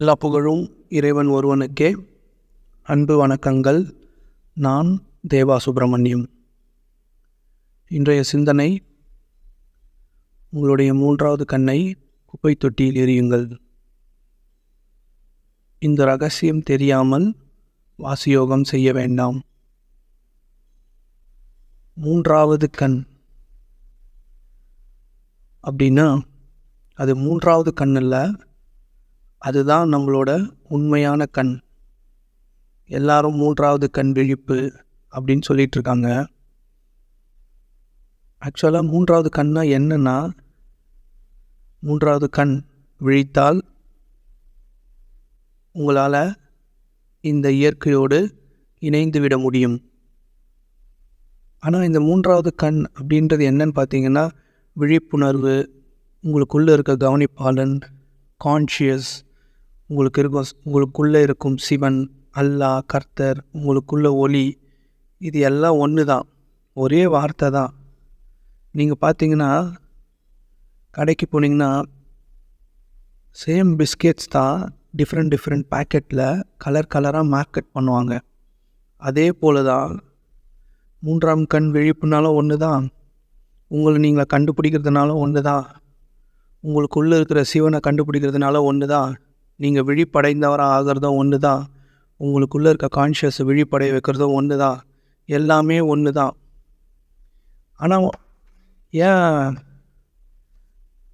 எல்லா புகழும் இறைவன் ஒருவனுக்கே அன்பு வணக்கங்கள். நான் தேவா சுப்பிரமணியம். இன்றைய சிந்தனை உங்களுடைய மூன்றாவது கண்ணை குப்பை தொட்டியில் எரியுங்கள் இந்த ரகசியம் தெரியாமல் வாசியோகம் செய்ய வேண்டாம். மூன்றாவது கண். அப்படின்னா அது மூன்றாவது கண் இல்லை அதுதான் நம்மளோட உண்மையான கண். எல்லாரும் மூன்றாவது கண் விழிப்பு அப்படின்னு சொல்லிட்டு இருக்காங்க ஆக்சுவலாக மூன்றாவது கண்ணா என்னன்னா மூன்றாவது கண் விழித்தால் உங்களால் இந்த இயற்கையோடு இணைந்து விட முடியும். ஆனால் இந்த மூன்றாவது கண் அப்படின்றது என்னன்னு பார்த்தீங்கன்னா விழிப்புணர்வு உங்களுக்குள்ளே இருக்க கவனிப்பாளன் கான்ஷியஸ் உங்களுக்கு இருக்கும் உங்களுக்குள்ளே இருக்கும் சிவன் அல்லாஹ் கர்த்தர் உங்களுக்குள்ள ஒளி இது எல்லாம் ஒன்று தான். ஒரே வார்த்தை தான். நீங்கள் பார்த்தீங்கன்னா கடைக்கு போனீங்கன்னா சேம் பிஸ்கெட்ஸ் தான் டிஃப்ரெண்ட் டிஃப்ரெண்ட் பேக்கெட்டில் கலர் கலராக மார்க்கெட் பண்ணுவாங்க. அதே போல் தான் மூன்றாம் கண் விழிப்புனாலும் ஒன்று தான். உங்களை நீங்கள் கண்டுபிடிக்கிறதுனாலும் ஒன்று தான். உங்களுக்குள்ளே இருக்கிற சிவனை கண்டுபிடிக்கிறதுனால ஒன்று தான். நீங்கள் விழிப்படைந்தவராக ஆகிறதும் ஒன்று தான் உங்களுக்குள்ளே இருக்க கான்ஷியஸை விழிப்படைய வைக்கிறதும் ஒன்று தான் எல்லாமே ஒன்று தான் ஆனால் ஏன்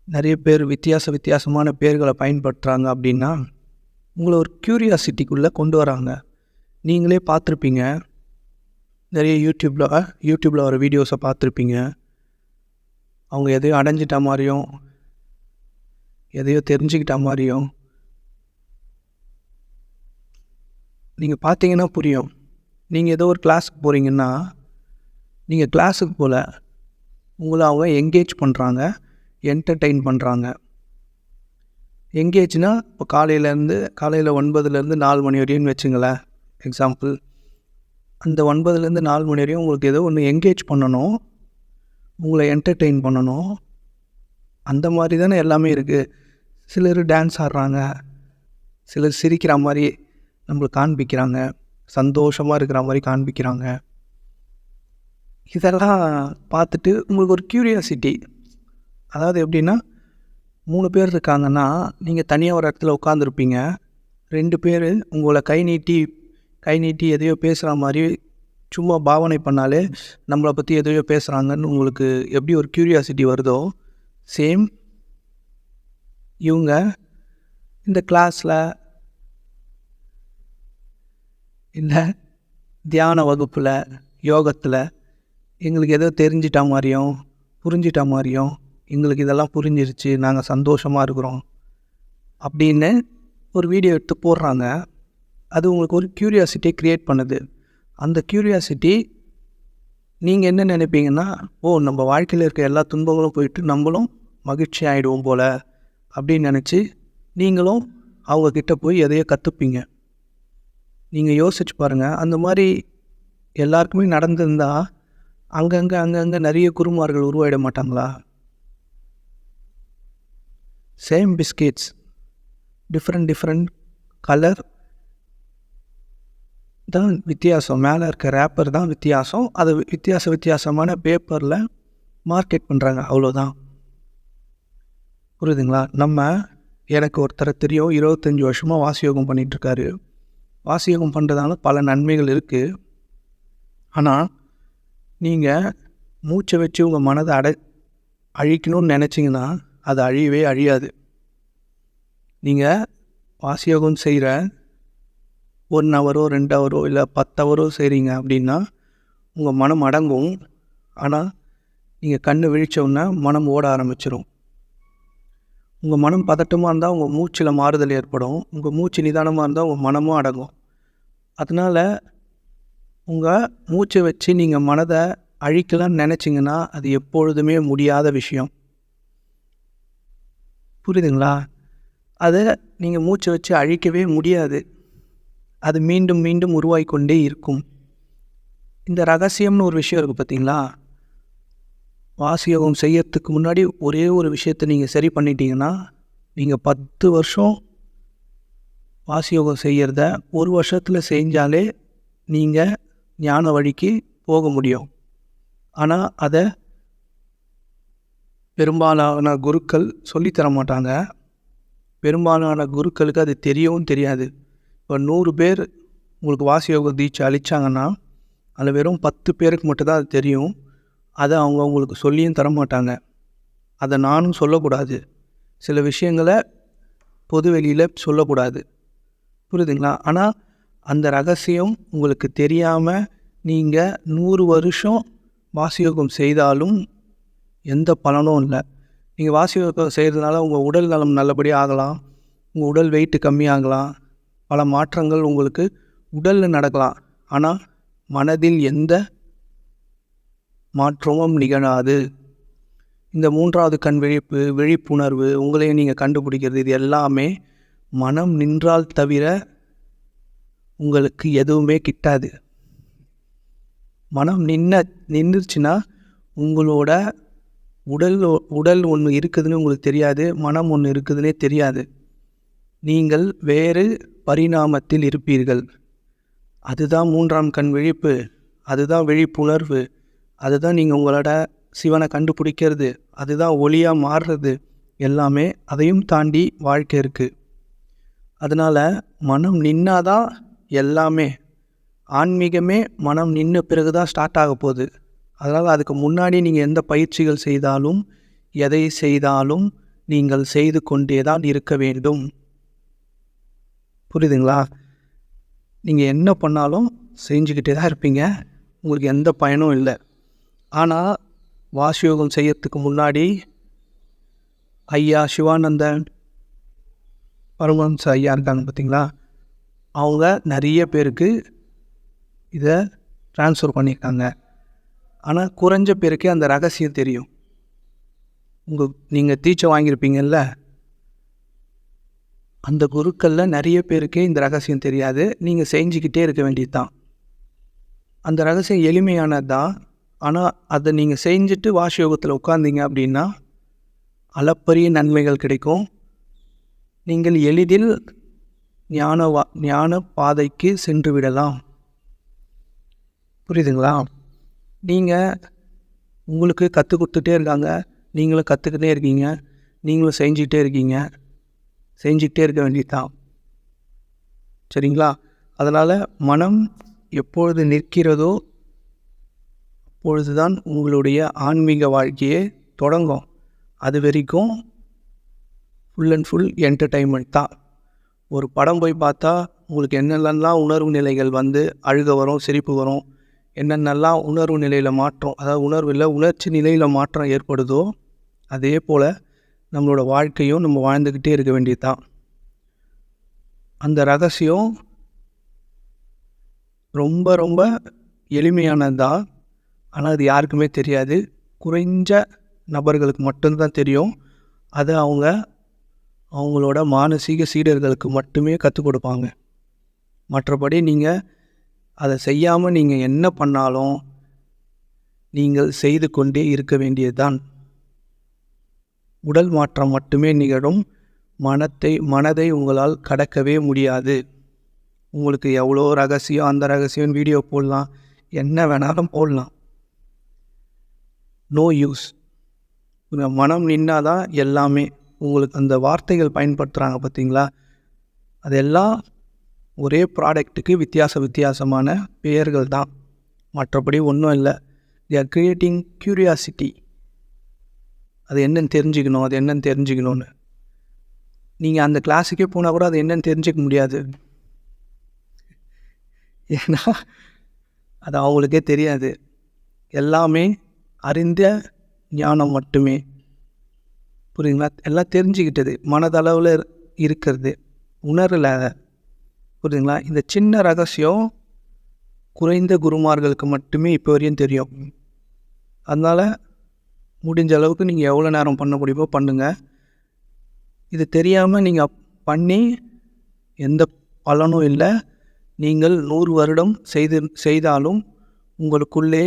நிறைய பேர் வித்தியாச வித்தியாசமான பேர்களை பயன்படுத்துகிறாங்க அப்படின்னா உங்களை ஒரு க்யூரியாசிட்டிக்குள்ளே கொண்டு வராங்க. நீங்களே பார்த்துருப்பீங்க. நிறைய யூடியூப்பில் யூடியூப்பில் வர வீடியோஸை பார்த்துருப்பீங்க. அவங்க எதையோ அடைஞ்சிட்ட மாதிரியும் எதையோ தெரிஞ்சுக்கிட்ட மாதிரியும் நீங்கள் பார்த்தீங்கன்னா புரியும். நீங்கள் ஏதோ ஒரு கிளாஸுக்கு போகிறீங்கன்னா நீங்கள் கிளாஸுக்கு போல் உங்களை அவங்க எங்கேஜ் பண்ணுறாங்க என்டர்டெயின் பண்ணுறாங்க எங்கேஜ்னால் இப்போ காலையிலேருந்து காலையில் ஒன்பதுலேருந்து நாலு மணி வரையும்னு வச்சுங்களேன் எக்ஸாம்பிள் அந்த ஒன்பதுலேருந்து நாலு மணி வரையும் உங்களுக்கு ஏதோ ஒன்று எங்கேஜ் பண்ணணும் உங்களை என்டர்டெயின் பண்ணணும். அந்த மாதிரி தானே எல்லாமே இருக்குது சிலர் டான்ஸ் ஆடுறாங்க சிலர் சிரிக்கிற மாதிரி நம்மளுக்கு காண்பிக்கிறாங்க. சந்தோஷமாக இருக்கிற மாதிரி காண்பிக்கிறாங்க. இதெல்லாம் பார்த்துட்டு உங்களுக்கு ஒரு க்யூரியாசிட்டி அதாவது எப்படின்னா மூணு பேர் இருக்காங்கன்னா நீங்கள் தனியாக ஒரு இடத்துல உட்காந்துருப்பீங்க ரெண்டு பேர் உங்களை கை நீட்டி கை நீட்டி எதையோ பேசுகிற மாதிரி சும்மா பாவனை பண்ணாலே நம்மளை பற்றி எதையோ பேசுகிறாங்கன்னு உங்களுக்கு எப்படி ஒரு க்யூரியாசிட்டி வருதோ சேம் இவங்க இந்த கிளாஸில் இல்லை தியான வகுப்பில் யோகத்தில் எங்களுக்கு ஏதோ தெரிஞ்சிட்ட மாதிரியும் புரிஞ்சிட்ட மாதிரியும் எங்களுக்கு இதெல்லாம் புரிஞ்சிருச்சு நாங்கள் சந்தோஷமாக இருக்கிறோம் அப்படின்னு ஒரு வீடியோ எடுத்து போடுறாங்க. அது உங்களுக்கு ஒரு க்யூரியாசிட்டியை க்ரியேட் பண்ணுது. அந்த க்யூரியாசிட்டி நீங்கள் என்ன நினைப்பீங்கன்னா ஓ நம்ம வாழ்க்கையில் இருக்க எல்லா துன்பங்களும் போயிட்டு நம்மளும் மகிழ்ச்சி ஆகிடுவோம் போல் அப்படின்னு நினச்சி நீங்களும் அவங்கக்கிட்ட போய் எதையோ கற்றுப்பீங்க நீங்கள் யோசிச்சு பாருங்கள் அந்த மாதிரி எல்லாருக்குமே நடந்திருந்தால் அங்கங்கே அங்கங்கே நிறைய குருமார்கள் உருவாயிட மாட்டாங்களா? Same biscuits different different colour தான் வித்தியாசம். மேலே இருக்க ரேப்பர் தான் வித்தியாசம். அது வித்தியாச வித்தியாசமான பேப்பரில் மார்க்கெட் பண்ணுறாங்க அவ்வளோதான் புரியுதுங்களா? நம்ம எனக்கு ஒருத்தரை தெரியும். இருபத்தஞ்சி வருஷமாக வாசியோகம் பண்ணிகிட்ருக்காரு வாசியோகம் பண்ணுறதால பல நன்மைகள் இருக்குது ஆனால் நீங்கள் மூச்சை வச்சு உங்கள் மனதை அடை அழிக்கணும்னு நினச்சிங்கன்னா அது அழியவே அழியாது. நீங்கள் வாசியோகம் செய்கிற ஒன் ஹவரோ ரெண்டு ஹவரோ இல்லை பத்து ஹவரோ செய்கிறீங்க அப்படின்னா உங்கள் மனம் அடங்கும். ஆனால் நீங்கள் கண்ணு விழித்தோடனே மனம் ஓட ஆரம்பிச்சிடும் உங்கள் மனம் பதட்டமாக இருந்தால் உங்கள் மூச்சில் மாறுதல் ஏற்படும். உங்கள் மூச்சு நிதானமாக இருந்தால் உங்கள் மனமும் அடங்கும். அதனால் உங்கள் மூச்சை வச்சு நீங்கள் மனதை அழிக்கலாம்னு நினச்சிங்கன்னா அது எப்பொழுதுமே முடியாத விஷயம். புரியுதுங்களா? அதை நீங்கள் மூச்சை வச்சு அழிக்கவே முடியாது. அது மீண்டும் மீண்டும் உருவாகிக்கொண்டே இருக்கும். இந்த ரகசியம்னு ஒரு விஷயம் இருக்குது பார்த்தீங்களா வாசியோகம் செய்யறதுக்கு முன்னாடி ஒரே ஒரு விஷயத்தை நீங்கள் சரி பண்ணிட்டீங்கன்னா நீங்கள் பத்து வருஷம் வாசியோகம் செய்கிறத ஒரு வருஷத்தில் செஞ்சாலே நீங்கள் ஞான வழிக்கு போக முடியும். ஆனால் அதை பெரும்பாலான குருக்கள் சொல்லித்தர மாட்டாங்க. பெரும்பாலான குருக்களுக்கு அது தெரியவும் தெரியாது. இப்போ நூறு பேர் உங்களுக்கு வாசியோக தீட்சை அளித்தாங்கன்னா அதில் வெறும் பத்து பேருக்கு மட்டும்தான் அது தெரியும். அதை அவங்க உங்களுக்கு சொல்லியும் தர மாட்டாங்க. அதை நானும் சொல்லக்கூடாது. சில விஷயங்களை பொது வெளியில் சொல்லக்கூடாது. புரியுதுங்களா? ஆனால் அந்த ரகசியம் உங்களுக்கு தெரியாமல் நீங்கள் நூறு வருஷம் வாசியோகம் செய்தாலும் எந்த பலனும் இல்லை. நீங்கள் வாசியோகம் செய்கிறதுனால உங்கள் உடல் நலம் நல்லபடியாக ஆகலாம். உங்கள் உடல் வெயிட்டு கம்மியாகலாம். பல மாற்றங்கள் உங்களுக்கு உடலில் நடக்கலாம். ஆனால் மனதில் எந்த மாற்றமும் நிகழாது. இந்த மூன்றாவது கண் விழிப்பு விழிப்புணர்வு உங்களையும் நீங்கள் கண்டுபிடிக்கிறது இது எல்லாமே மனம் நின்றால் தவிர உங்களுக்கு எதுவுமே கிட்டாது. மனம் நின்ன நின்றுச்சுன்னா உங்களோட உடல் உடல் ஒன்று இருக்குதுன்னு உங்களுக்கு தெரியாது மனம் ஒன்று இருக்குதுன்னே தெரியாது. நீங்கள் வேறு பரிணாமத்தில் இருப்பீர்கள். அதுதான் மூன்றாம் கண் விழிப்பு அதுதான் விழிப்புணர்வு அதுதான் நீங்கள் உங்களோட சிவனை கண்டுபிடிக்கிறது அதுதான் ஒளியாக மாறுறது. எல்லாமே அதையும் தாண்டி வாழ்க்கை இருக்குது அதனால் மனம் நின்னாதான் எல்லாமே ஆன்மீகமே மனம் நின்ன பிறகு தான் ஸ்டார்ட் ஆக போகுது. அதனால் அதுக்கு முன்னாடி நீங்கள் எந்த பயிற்சிகள் செய்தாலும் எதை செய்தாலும் நீங்கள் செய்து கொண்டே தான் இருக்க வேண்டும். புரியுதுங்களா? நீங்கள் என்ன பண்ணாலும் செஞ்சுக்கிட்டே தான் இருப்பீங்க. உங்களுக்கு எந்த பயனும் இல்லை. ஆனால் வாசியோகம் செய்யறதுக்கு முன்னாடி ஐயா சிவானந்தன் பரமஹம்ச ஐயா இருக்காங்க பார்த்தீங்களா? அவங்க நிறைய பேருக்கு இதை ட்ரான்ஸ்ஃபர் பண்ணியிருக்காங்க. ஆனால் குறைஞ்ச பேருக்கே அந்த ரகசியம் தெரியும். உங்கள் நீங்கள் தீட்சை வாங்கியிருப்பீங்கல்ல? அந்த குருக்களில் நிறைய பேருக்கே இந்த ரகசியம் தெரியாது. நீங்கள் செஞ்சுக்கிட்டே இருக்க வேண்டியது தான் அந்த ரகசியம் எளிமையானது தான் ஆனால் அதை நீங்கள் செஞ்சுட்டு வாசியோகத்தில் உட்காந்தீங்க அப்படின்னா அளப்பரிய நன்மைகள் கிடைக்கும். நீங்கள் எளிதில் ஞானவா ஞான பாதைக்கு சென்று விடலாம் புரியுதுங்களா? நீங்கள் உங்களுக்கு கற்றுக் கொடுத்துட்டே இருக்காங்க. நீங்களும் கற்றுக்கிட்டே இருக்கீங்க. நீங்களும் செஞ்சுக்கிட்டே இருக்கீங்க. செஞ்சுக்கிட்டே இருக்க வேண்டியதுதான். சரிங்களா? அதனால் மனம் எப்பொழுது நிற்கிறதோ அப்பொழுது தான் உங்களுடைய ஆன்மீக வாழ்க்கையே தொடங்கும். அது வரைக்கும் ஃபுல் அண்ட் ஃபுல் என்டர்டைன்மெண்ட் தான். ஒரு படம் போய் பார்த்தா உங்களுக்கு என்னென்னலாம் உணர்வு நிலைகள் வந்து அழுக வரும் சிரிப்பு வரும் என்னென்னலாம் உணர்வு நிலையில் மாற்றம் அதாவது உணர்வில் உணர்ச்சி நிலையில் மாற்றம் ஏற்படுதோ அதே போல் நம்மளோட வாழ்க்கையும் நம்ம வாழ்ந்துக்கிட்டே இருக்க வேண்டியது தான் அந்த ரகசியம் ரொம்ப ரொம்ப எளிமையானது தான் ஆனால் அது யாருக்குமே தெரியாது. குறைஞ்ச நபர்களுக்கு மட்டும்தான் தெரியும். அதை அவங்க அவங்களோட மானசீக சீடர்களுக்கு மட்டுமே கற்றுக் கொடுப்பாங்க. மற்றபடி நீங்கள் அதை செய்யாமல் நீங்கள் என்ன பண்ணாலும் நீங்கள் செய்து கொண்டே இருக்க வேண்டியதுதான். உடல் மாற்றம் மட்டுமே நிகழும். மனத்தை மனதை உங்களால் கடக்கவே முடியாது. உங்களுக்கு எவ்வளோ ரகசியம் அந்த ரகசியம் வீடியோ போடலாம். என்ன வேணாலும் போடலாம். நோ யூஸ் உங்கள் மனம் நின்னாதான் எல்லாமே உங்களுக்கு அந்த வார்த்தைகள் பயன்படுத்துகிறாங்க பார்த்தீங்களா? அதெல்லாம் ஒரே ப்ராடக்ட்டுக்கு வித்தியாச வித்தியாசமான பெயர்கள் தான். மற்றபடி ஒன்றும் இல்லை. They ஆர் கிரியேட்டிங் க்யூரியாசிட்டி அது என்னன்னு தெரிஞ்சுக்கணும் அது என்னென்னு தெரிஞ்சுக்கணும்னு. நீங்கள் அந்த கிளாஸுக்கே போனால் கூட அது என்னென்னு தெரிஞ்சிக்க முடியாது. ஏன்னா அது அவங்களுக்கே தெரியாது. எல்லாமே அறிந்த ஞானம் மட்டுமே. புரியுதுங்களா? எல்லாம் தெரிஞ்சுக்கிட்டது மனதளவில் இருக்கிறது உணரலை. புரியுதுங்களா? இந்த சின்ன ரகசியம் குறைந்த குருமார்களுக்கு மட்டுமே இப்போ வரையும் தெரியும். அதனால் முடிஞ்ச அளவுக்கு நீங்கள் எவ்வளோ நேரம் பண்ண முடியுமோ பண்ணுங்கள் இது தெரியாமல் நீங்கள் பண்ணி எந்த பலனும் இல்லை. நீங்கள் நூறு வருடம் செய்து செய்தாலும் உங்களுக்குள்ளே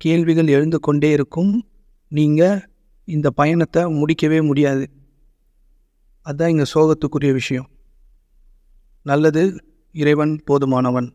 கேள்விகள் எழுந்து கொண்டே இருக்கும். நீங்கள் இந்த பயணத்தை முடிக்கவே முடியாது. அதுதான் இங்கே சோகத்துக்குரிய விஷயம். நல்லது இறைவன் போதுமானவன்.